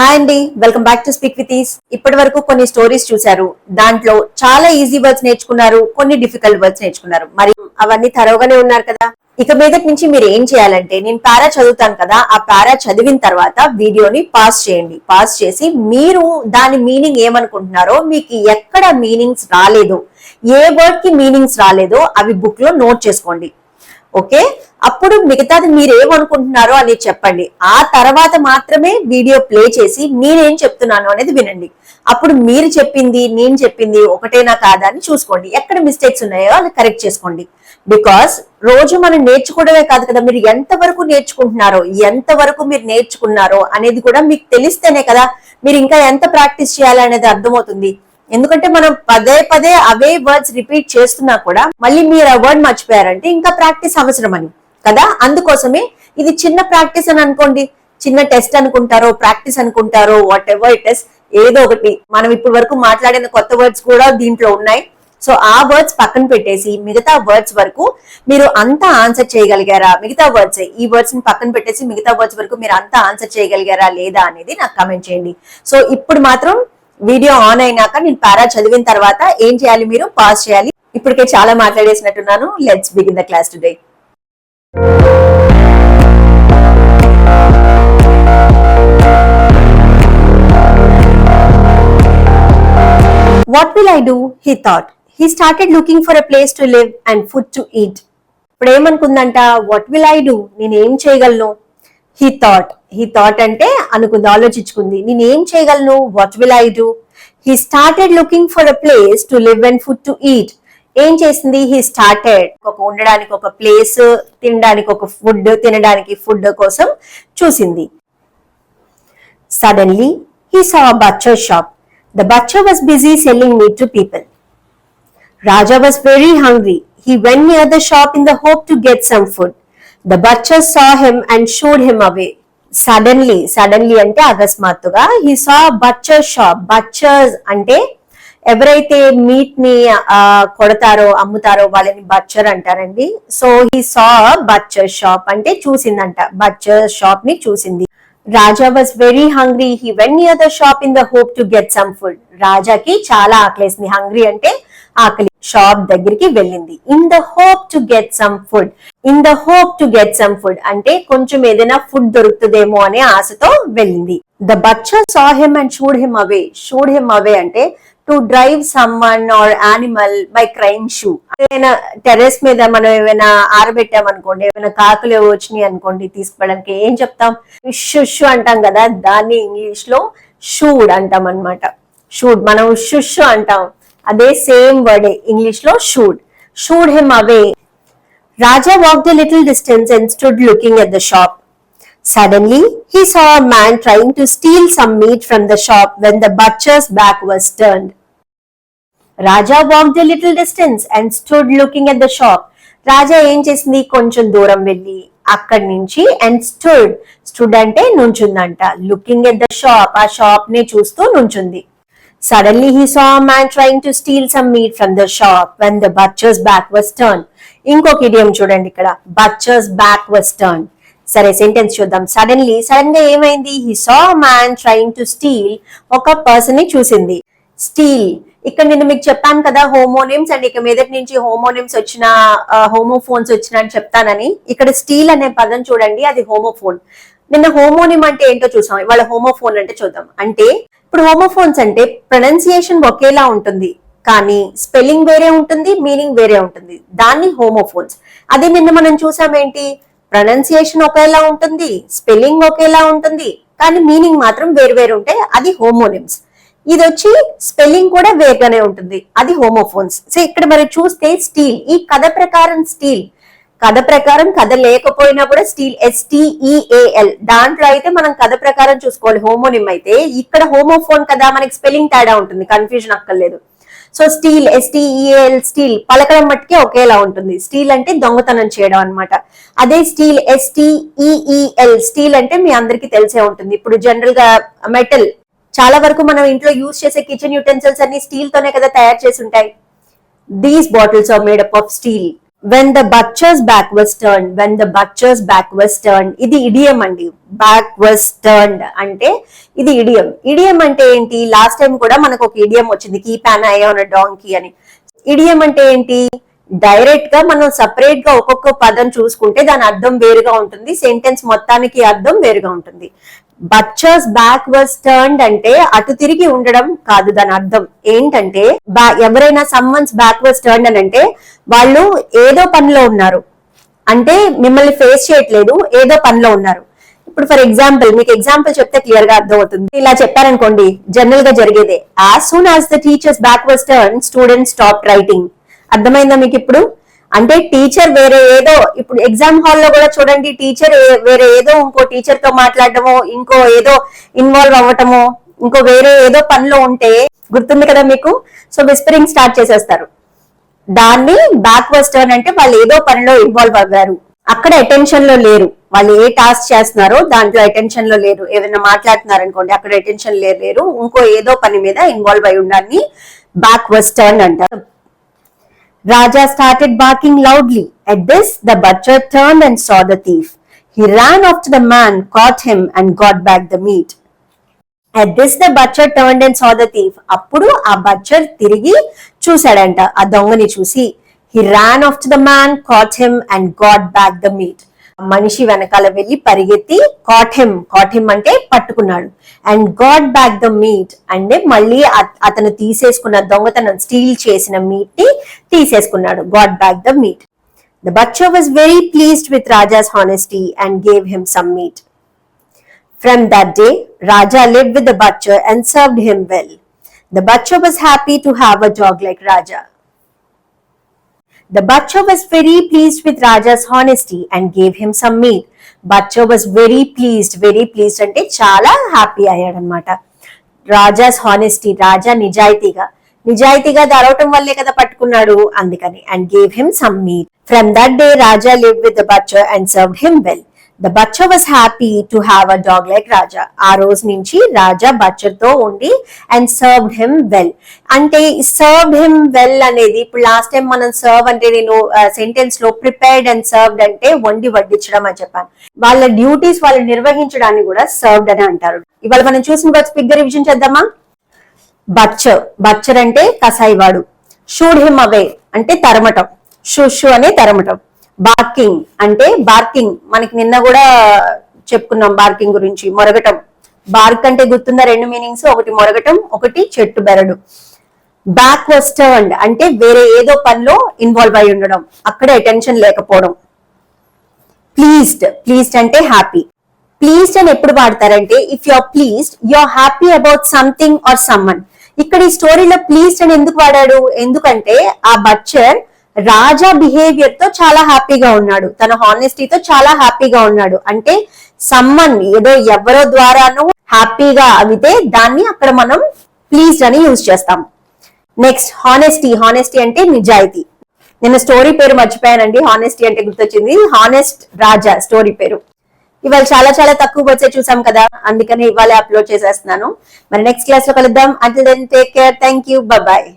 Hi అండి welcome back to speak with ease. ఇప్పటి వరకు కొన్ని స్టోరీస్ చూశారు. దాంట్లో చాలా ఈజీ వర్డ్స్ నేర్చుకున్నారు కొన్ని డిఫికల్ట్ వర్డ్స్ నేర్చుకున్నారు. మరి అవన్నీ తరవగానే ఉన్నారు కదా? ఇక మీదటి నుంచి మీరు ఏం చేయాలంటే నేను పారా చదువుతాను కదా ఆ పారా చదివిన తర్వాత వీడియోని పాస్ చేయండి. పాస్ చేసి మీరు దాని మీనింగ్ ఏమనుకుంటున్నారో మీకు ఎక్కడ మీనింగ్స్ రాలేదు ఏ వర్డ్కి మీనింగ్స్ రాలేదో అవి బుక్లో నోట్ చేసుకోండి. ఓకే? అప్పుడు మిగతాది మీరేమనుకుంటున్నారో అనేది చెప్పండి. ఆ తర్వాత మాత్రమే వీడియో ప్లే చేసి నేనేం చెప్తున్నాను అనేది వినండి. అప్పుడు మీరు చెప్పింది నేను చెప్పింది ఒకటేనా కాదా అని చూసుకోండి. ఎక్కడ మిస్టేక్స్ ఉన్నాయో అది కరెక్ట్ చేసుకోండి. బికాస్ రోజు మనం నేర్చుకోవడమే కాదు కదా మీరు ఎంతవరకు నేర్చుకుంటున్నారో ఎంతవరకు మీరు నేర్చుకున్నారో అనేది కూడా మీకు తెలిస్తేనే కదా మీరు ఇంకా ఎంత ప్రాక్టీస్ చేయాలి అనేది అర్థమవుతుంది. ఎందుకంటే మనం పదే పదే అవే వర్డ్స్ రిపీట్ చేస్తున్నా కూడా మళ్ళీ మీరు ఆ వర్డ్ మర్చిపోయారంటే ఇంకా ప్రాక్టీస్ అవసరం అని కదా? అందుకోసమే ఇది చిన్న ప్రాక్టీస్ అని అనుకోండి. చిన్న టెస్ట్ అనుకుంటారో ప్రాక్టీస్ అనుకుంటారో వాట్ ఎవర్ ఇట్ ఇస్ ఏదో ఒకటి. మనం ఇప్పటి వరకు మాట్లాడిన కొత్త వర్డ్స్ కూడా దీంట్లో ఉన్నాయి. సో ఆ వర్డ్స్ పక్కన పెట్టేసి మిగతా వర్డ్స్ వరకు మీరు అంతా ఆన్సర్ చేయగలిగారా? మిగతా వర్డ్స్ ఈ వర్డ్స్ని పక్కన పెట్టేసి మిగతా వర్డ్స్ వరకు మీరు అంతా ఆన్సర్ చేయగలిగారా లేదా అనేది నాకు కమెంట్ చేయండి. సో ఇప్పుడు మాత్రం వీడియో ఆన్ అయినాక నేను పారా చదివిన తర్వాత ఏం చేయాలి మీరు? పాస్ చేయాలి. ఇప్పటికే చాలా మాట్లాడేసినట్టున్నాను. Let's begin the class today What will I do? He thought. He started looking for a place to live and food to eat. ఇప్పుడు వాట్ విల్ ఐ డూ నేనేం చేయగలను? హీ థాట్ హీ థాట్ అంటే అనుకుంది ఆలోచించుకుంది. నేనేం చేయగలను? What will I do he started looking for a place to live and food to eat ఏం చేసింది హీ స్టార్టెడ్ ఒక ఉండడానికి ఒక ప్లేస్ తినడానికి ఒక ఫుడ్ తినడానికి ఫుడ్ కోసం చూసింది Suddenly, he saw a butcher shop. The butcher was busy selling meat to people. Raja was very hungry. He went near the shop in the hope to get some food. The butcher saw him and showed him away. Suddenly, suddenly అంటే అకస్మాత్తుగా he saw a butcher shop. Butchers అంటే ఎవరైతే మీట్ని కొడతారో అమ్ముతారో వాళ్ళని butcher అంటారండి. So he saw butcher shop అంటే చూసిందంట. Butcher షాప్ని చూసింది. Raja was very hungry he went near the shop in the hope to get some food రాజాకి చాలా ఆకలేసింది. హంగ్రీ అంటే ఆకలి. షాప్ దగ్గరికి వెళ్ళింది. In the hope to get some food in the hope to get some food అంటే కొంచెం ఏదైనా ఫుడ్ దొరుకుతుందేమో అనే ఆశతో వెళ్ళింది. The butcher saw him and shooed him away shooed him away అంటే to drive someone or animal by crime shoo ఏదైనా terrace మీద మనం ఏమైనా ఆరబెట్టామనుకోండి ఏమైనా కాకులు వచ్చినాయి అనుకోండి తీసుకోవడానికి ఏం చెప్తాం? షుషు అంటాం కదా దాన్ని ఇంగ్లీష్లో షూడ్ అంటాం అన్నమాట. షూడ్ మనం షుషు అంటాం. అదే సేమ్ వర్డ్ ఇంగ్లీష్లో shooed shooed him away Raja walk the little distance and stood looking at the shop Suddenly, he saw a man trying to steal some meat from the shop when the butcher's back was turned. Raja walked a little distance and stood looking at the shop. రాజా ఏం చేసింది? కొంచెం దూరం వెళ్ళి అక్కడి నుంచి and stood stood అంటే నుంచుందంట. Looking at the shop ఆ షాప్ని చూస్తూ నుంచుంది. Suddenly he saw man trying to steal some meat from the shop when the butcher's back was turn ఇంకొక ఇడియం చూడండి ఇక్కడ. బచ్చర్స్ బ్యాక్ వాస్ టర్న్ సరే సెంటెన్స్ చూద్దాం. సడన్లీ సడన్గా ఏమైంది? He saw man trying to steal ఒక పర్సన్ని చూసింది. స్టీల్ ఇక్కడ నేను మీకు చెప్పాను కదా హోమోనిమ్స్ అండ్ ఇక మీదటి నుంచి హోమోనిమ్స్ వచ్చిన హోమోఫోన్స్ వచ్చిన అని చెప్తానని. ఇక్కడ స్టీల్ అనే పదం చూడండి అది హోమోఫోన్ నిన్న హోమోనిమ్ అంటే ఏంటో చూసాం ఇవాళ హోమోఫోన్ అంటే చూద్దాం. అంటే ఇప్పుడు హోమోఫోన్స్ అంటే ప్రొనౌన్సియేషన్ ఒకేలా ఉంటుంది కానీ స్పెల్లింగ్ వేరే ఉంటుంది మీనింగ్ వేరే ఉంటుంది. దాన్ని హోమోఫోన్స్ అదే నిన్న మనం చూసామేంటి ప్రొనౌన్సియేషన్ ఒకేలా ఉంటుంది స్పెల్లింగ్ ఒకేలా ఉంటుంది కానీ మీనింగ్ మాత్రం వేరు వేరు ఉంటాయి. అది హోమోనిమ్స్. ఇది వచ్చి స్పెల్లింగ్ కూడా వేరుగానే ఉంటుంది. అది హోమోఫోన్స్. సో ఇక్కడ మరి చూస్తే స్టీల్ ఈ కథ ప్రకారం స్టీల్ కథ ప్రకారం కథ లేకపోయినా కూడా స్టీల్ ఎస్టీఈఏఎల్ దాంట్లో అయితే మనం కథ ప్రకారం చూసుకోవాలి హోమోనిమ్ అయితే. ఇక్కడ హోమోఫోన్ కదా మనకి స్పెల్లింగ్ తేడా ఉంటుంది కన్ఫ్యూజన్ అక్కర్లేదు. సో స్టీల్ ఎస్టీఈఏఎల్ స్టీల్ పలకడం మట్టుకే ఒకేలా ఉంటుంది. స్టీల్ అంటే దొంగతనం చేయడం అన్నమాట. అదే స్టీల్ ఎస్టీఈఈఎల్ స్టీల్ అంటే మీ అందరికీ తెలిసే ఉంటుంది. ఇప్పుడు జనరల్గా మెటల్ చాలా వరకు మనం ఇంట్లో యూజ్ చేసే కిచెన్ యూటెన్సిల్స్ అన్ని స్టీల్ తోనే కదా తయారు చేసి ఉంటాయి. These bottles are made up of steel when the butcher's back was turned when the butcher's back was turned ఇది ఇడియం అండి. బ్యాక్ వాస్ అంటే ఇది ఇడియం ఇడియం అంటే ఏంటి? లాస్ట్ టైం కూడా మనకు ఒక ఇడియం వచ్చింది. కీ ప్యాన్ అయ్యా డాంకీ అని. ఇడియం అంటే ఏంటి? డైరెక్ట్గా మనం సపరేట్గా ఒక్కొక్క పదం చూసుకుంటే దాని అర్థం వేరుగా ఉంటుంది. సెంటెన్స్ మొత్తానికి అర్థం వేరుగా ఉంటుంది. బచ్చర్స్ బ్యాక్ వాజ్ టర్న్డ్ అంటే అటు తిరిగి ఉండడం కాదు దాని అర్థం. ఏంటంటే బా- ఎవరైనా సమ్మన్స్ బ్యాక్ వాజ్ టర్న్డ్ అని అంటే వాళ్ళు ఏదో పనిలో ఉన్నారు. అంటే మిమ్మల్ని ఫేస్ చేయట్లేదు ఏదో పనిలో ఉన్నారు. ఇప్పుడు ఫర్ ఎగ్జాంపుల్ మీకు ఎగ్జాంపుల్ చెప్తే క్లియర్గా అర్థం అవుతుంది ఇలా చెప్పారనుకోండి జనరల్గా జరిగేదే. As soon as the teacher's back was turn students stop writing అర్థమైందా మీకు ఇప్పుడు? అంటే టీచర్ వేరే ఏదో ఇప్పుడు ఎగ్జామ్ హాల్లో కూడా చూడండి టీచర్ వేరే ఏదో ఇంకో టీచర్తో మాట్లాడటము ఇంకో ఏదో ఇన్వాల్వ్ అవ్వటము ఇంకో వేరే ఏదో పనిలో ఉంటే గుర్తుంది కదా మీకు? సో విస్పరింగ్ స్టార్ట్ చేసేస్తారు. దాన్ని బ్యాక్ టర్న్ అంటే వాళ్ళు ఏదో పనిలో ఇన్వాల్వ్ అవ్వారు. అక్కడ అటెన్షన్లో లేరు. వాళ్ళు ఏ టాస్క్ చేస్తున్నారో దాంట్లో అటెన్షన్లో లేరు. ఏదైనా మాట్లాడుతున్నారు అనుకోండి అక్కడ అటెన్షన్ లేరు లేరు. ఇంకో ఏదో పని మీద ఇన్వాల్వ్ అయి ఉండాలని బ్యాక్ టర్న్ అంటారు. Raja started barking loudly. At this, the butcher turned and saw the thief. He ran after the man, caught him, and got back the meat. At this, the butcher turned and saw the thief. అప్పుడు ఆ బచ్చర్ తిరిగి చూశాడంట ఆ దొంగని చూసి he ran after the man, caught him, and got back the meat. మనిషి వెనకాల వెళ్ళి పరిగెత్తి కాట్ హిమ్ అంటే పట్టుకున్నాడు. And got back the meat అంటే మళ్ళీ అతను తీసేసుకున్న దొంగతనం స్టీల్ చేసిన మీట్ని తీసేసుకున్నాడు. Got back the meat the butcher was very pleased with Raja's honesty and gave him some meat from that day Raja live with the butcher and served him well the butcher was happy to have a dog like Raja The butcher was very pleased with Raja's honesty and gave him some meat. Butcher was very pleased, very pleased అంటే చాలా happy అయ్యాడనమాట Raja's honesty రాజా నిజాయితీగా నిజాయితీగా దరవటం వల్లే కదా పట్టుకున్నాడు అందుకని and gave him some meat from that day Raja live with the butcher and serve him well the butcher was happy to have a dog like Raja ఆ రోజు నుంచి రాజా బచ్చర్తో ఉండి అండ్ సర్వ్డ్ హిమ్ వెల్ అంటే served him well అనేది ఇప్పుడు last time మనం serve అంటే నేను సెంటెన్స్లో ప్రిపేర్డ్ అండ్ సర్వ్డ్ అంటే వండి వడ్డించడం అని చెప్పాను. వాళ్ళ డ్యూటీస్ వాళ్ళు నిర్వహించడాన్ని కూడా సర్వ్డ్ అని అంటారు. ఇవాళ మనం చూసిన వర్డ్స్ బిగ్గర్ రివిజన్ చేద్దామా? బచ్చర్ బచ్చర్ అంటే కసాయివాడు. షూడ్ హిమ్ అవే అంటే తరమటం. షుషు అనే తరమటం. బార్కింగ్ అంటే బార్కింగ్. మనకి నిన్న కూడా చెప్పుకున్నాం బార్కింగ్ గురించి మొరగటం. బార్క్ అంటే గుర్తుందా? రెండు మీనింగ్స్ ఒకటి మొరగటం ఒకటి చెట్టు బెరడు. బ్యాక్ వెస్టర్న్ అంటే వేరే ఏదో పనిలో ఇన్వాల్వ్ అయి ఉండడం అక్కడ అటెన్షన్ లేకపోవడం. ప్లీజ్డ్. ప్లీజ్డ్ అంటే హ్యాపీ. ప్లీజ్డ్ అని ఎప్పుడు వాడతారంటే if you are pleased you are happy about something or someone. ఇక్కడ ఈ స్టోరీలో ప్లీజ్డ్ అని ఎందుకు వాడాడు? ఎందుకంటే ఆ బచ్చర్ రాజా బిహేవియర్తో చాలా హ్యాపీగా ఉన్నాడు. తన హానెస్టీతో చాలా హ్యాపీగా ఉన్నాడు. అంటే సమ్మన్ ఏదో ఎవరో ద్వారానో హ్యాపీగా అవితే దాన్ని అక్కడ మనం ప్లీజ్ అని యూజ్ చేస్తాం నెక్స్ట్ హానెస్టీ హానెస్టీ అంటే నిజాయితీ. నేను స్టోరీ పేరు మర్చిపోయానండి. హానెస్టీ అంటే గుర్తొచ్చింది. హానెస్ట్ రాజా స్టోరీ పేరు. ఇవాళ చాలా చాలా తక్కువ వచ్చే చూసాం కదా. అందుకని ఇవాళ అప్లోడ్ చేసేస్తున్నాను. మరి నెక్స్ట్ క్లాస్లో కలుద్దాం. అంటే take care thank you bye